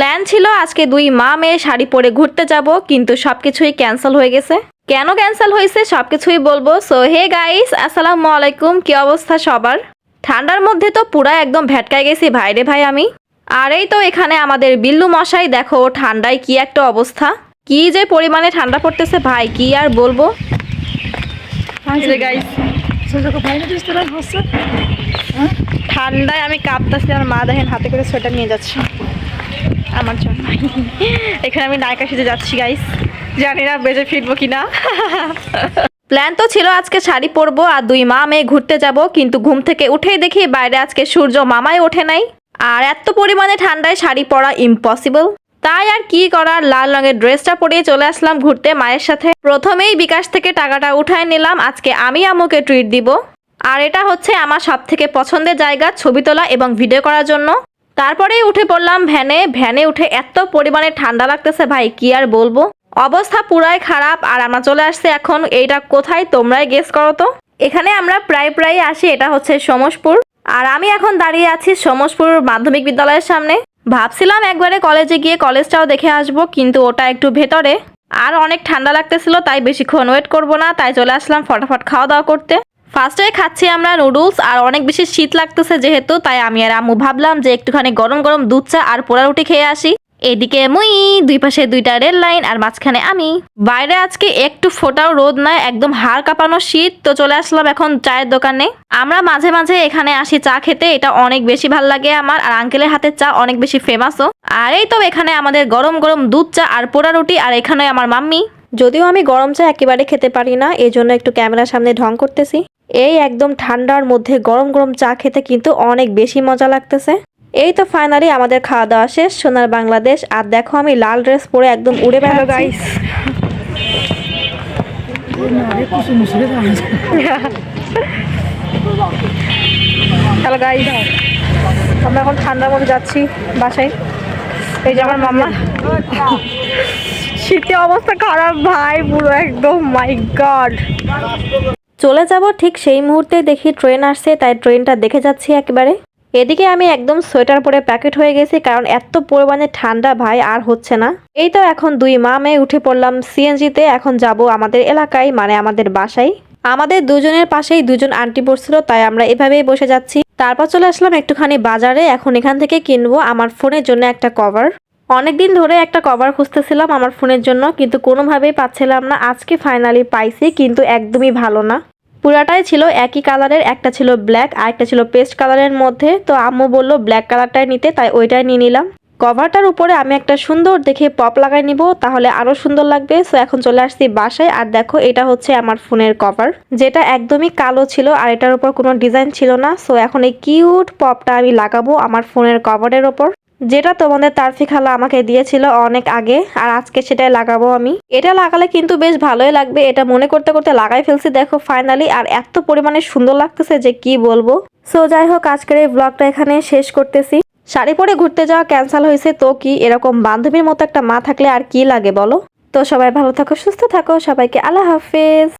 Plan ছিল আজকে দুই মা মেয়ে শাড়ি পরে ঘুরতে যাব, কিন্তু সবকিছুই ক্যান্সেল হয়ে গেছে। কেন ক্যান্সেল হয়েছে সবকিছুই বলব। সো হে গাইস আসসালামু আলাইকুম। কি অবস্থা সবার? ঠান্ডার মধ্যে তো পুরা একদম ভেটকায় গেছি। ভাইরে ভাই আমি। আর এই তো এখানে আমাদের বিল্লু মশাই, দেখো ঠান্ডায় কি একটা অবস্থা। কি যে পরিমাণে ঠান্ডা পড়তেছে ভাই, কি আর বলব। ঠান্ডায় আমি কাঁপতাছি আর মা দেখেন হাতে করে সোয়েটার নিয়ে যাচ্ছে। আমার জন্য এখানে আমি নায়িকা সেজে যাচ্ছি গাইস জানি না বেজে ফিরবো কিনা। প্ল্যান তো ছিল আজকে শাড়ি পরবো আর দুই মা মেয়ে ঘুরতে যাব, কিন্তু ঘুম থেকে উঠেই দেখি বাইরে আজকে সূর্য মামাই ওঠে নাই। আর এত পরিমাণে ঠান্ডায় শাড়ি পরা ইম্পসিবল তাই আর কি করার, লাল রঙের ড্রেসটা পরিয়ে চলে আসলাম ঘুরতে মায়ের সাথে। প্রথমেই বিকাশ থেকে টাকাটা উঠায় নিলাম, আজকে আমি আম্মুকে ট্রিট দিব। আর এটা হচ্ছে আমার সব থেকে পছন্দের জায়গা, ছবি তোলা এবং ভিডিও করার জন্য। তারপরেই উঠে পড়লাম ভ্যানে। ভ্যানে উঠে এত পরিমাণে ঠান্ডা লাগতেছে ভাই, কি আর বলব? অবস্থা পুরাই খারাপ, আর আমরা চলে আসছে এখন, এইটা কোথায় তোমরাই গেস করো তো? এখানে আমরা প্রায় প্রায় আসি, এটা হচ্ছে সমসপুর। আর আমি এখন দাঁড়িয়ে আছি সমসপুর মাধ্যমিক বিদ্যালয়ের সামনে। ভাবছিলাম একবারে কলেজে গিয়ে কলেজটাও দেখে আসব, কিন্তু ওটা একটু ভেতরে। আর অনেক ঠান্ডা লাগতেছিল, তাই বেশিক্ষণ ওয়েট করব না, তাই চলে আসলাম ফটাফট খাওয়া দাওয়া করতে। ফার্স্টে খাচ্ছি আমরা নুডলস আর অনেক বেশি শীত লাগতেছে যেহেতু, তাই আমি আর আম্মু ভাবলাম যে একটুখানি গরম গরম দুধ চা আর পোড়া রুটি খেয়ে আসি। এদিকে মুই, দুই পাশে দুইটা রেল লাইন, আর মাঝখানে আমি। বাইরে আজকে একটু ফোটাও রোদ নাই, একদম হাড় কাঁপানো শীত, তো চলে আসলাম এখন চায়ের দোকানে। আমরা মাঝে মাঝে এখানে আসি চা খেতে, এটা অনেক বেশি ভালো লাগে আমার, আর আঙ্কেলের হাতের চা অনেক বেশি ফেমাসও আর এই তো এখানে আমাদের গরম গরম দুধ চা আর পোড়া রুটি, আর এখানে আমার মাম্মি। যদিও আমি গরম চা একেবারে খেতে পারি না এই জন্য একটু ক্যামেরার সামনে ঢং করতেছি। এই একদম ঠান্ডার মধ্যে গরম গরম চা খেতে কিন্তু অনেক বেশি মজা লাগতেছে। এই তো ফাইনালি আমাদের খাওয়া দাওয়া শেষ সোনার বাংলাদেশ। আর দেখো আমি লাল ড্রেস পরে একদম উড়ে বেড়াচ্ছি। গাইস হ্যালো গাইস আমরা এখন ঠান্ডার মধ্যে যাচ্ছি বাসায়। এই যে আমার মামা শীতে অবস্থা খারাপ ভাই পুরো একদম মাই গড চলে যাব ঠিক সেই মুহূর্তে দেখি ট্রেন আসছে, তাই ট্রেনটা দেখে যাচ্ছি একেবারে। এদিকে আমি একদম সোয়েটার পরে প্যাকেট হয়ে গেছি, কারণ এত পরিমাণে ঠান্ডা ভাই, আর হচ্ছে না। এই তো এখন দুই মা মেয়ে উঠে পড়লাম সিএনজিতে, এখন যাব আমাদের এলাকায় মানে আমাদের বাসায়। আমাদের দুজনের পাশেই দুজন আন্টি পড়ছিল তাই আমরা এভাবেই বসে যাচ্ছি। তারপর চলে আসলাম একটুখানি বাজারে, এখন এখান থেকে কিনবো আমার ফোনের জন্য একটা কভার। অনেকদিন ধরে একটা কভার খুঁজতেছিলাম আমার ফোনের জন্য, কিন্তু কোনোভাবেই পাচ্ছিলাম না। আজকে ফাইনালি পাইছি, কিন্তু একদমই ভালো না। পুরাটাই ছিল একই কালারের, একটা ছিল ব্ল্যাক আর একটা ছিল পেস্ট কালারের মধ্যে। তো আম্মু বলল ব্ল্যাক কালারটাই নিতে। তাই ওইটাই নিয়ে নিলাম। কভারটার উপরে আমি একটা সুন্দর দেখে পপ লাগাই নিব, তাহলে আরও সুন্দর লাগবে। সো এখন চলে আসছি বাসায়। আর দেখো, এটা হচ্ছে আমার ফোনের কভার যেটা একদমই কালো ছিল আর এটার উপর কোনো ডিজাইন ছিল না। সো এখন এই কিউট পপটা আমি লাগাবো আমার ফোনের কভারের ওপর যেটা তোমাদের তারফি খালা আমাকে দিয়েছিল অনেক আগে, আর আজকে সেটাই লাগাবো আমি। এটা লাগালে কিন্তু বেশ ভালোই লাগবে, এটা মনে করতে করতে লাগাই ফেলছি, দেখো ফাইনালি আর এত পরিমাণে সুন্দর লাগতেছে যে কি বলব। সো যাই হোক, আজকের এই ব্লগটা এখানে শেষ করতেছি। শাড়ি পরে ঘুরতে যাওয়া ক্যান্সেল হয়েছে, তো কি এরকম বান্ধবীর মতো একটা মা থাকলে আর কি লাগে বলো? তো সবাই ভালো থাকো, সুস্থ থাকো, সবাইকে আল্লাহ হাফেজ।